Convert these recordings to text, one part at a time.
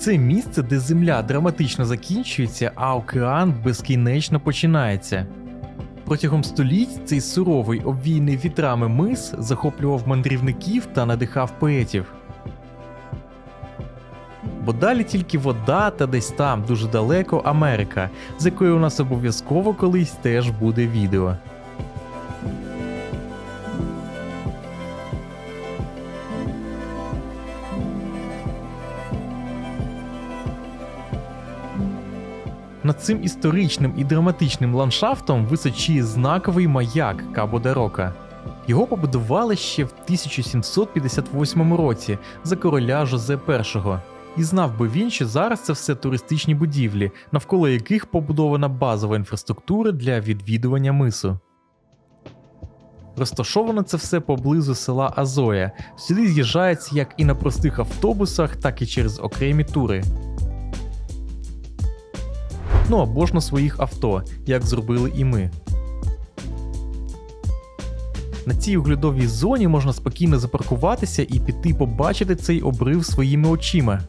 Це місце, де земля драматично закінчується, а океан безкінечно починається. Протягом століть цей суровий обвійний вітрами мис захоплював мандрівників та надихав поетів. Бо далі тільки вода та десь там, дуже далеко, Америка, з якою у нас обов'язково колись теж буде відео. Над цим історичним і драматичним ландшафтом височіє знаковий маяк Кабо де Рока. Його побудували ще в 1758 році за короля Жозе І. І знав би він, що зараз це все туристичні будівлі, навколо яких побудована базова інфраструктура для відвідування мису. Розташовано це все поблизу села Азоя. Сюди з'їжджається як і на простих автобусах, так і через окремі тури. Ну або ж на своїх авто, як зробили і ми. На цій оглядовій зоні можна спокійно запаркуватися і піти побачити цей обрив своїми очима.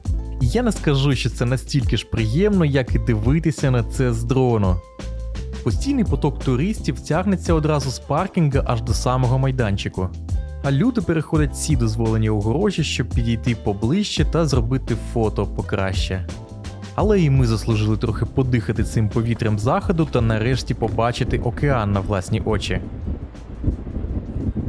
І я не скажу, що це настільки ж приємно, як і дивитися на це з дрону. Постійний поток туристів тягнеться одразу з паркінга аж до самого майданчику. А люди переходять всі дозволені огорожі, щоб підійти поближче та зробити фото покраще. Але і ми заслужили трохи подихати цим повітрям заходу та нарешті побачити океан на власні очі.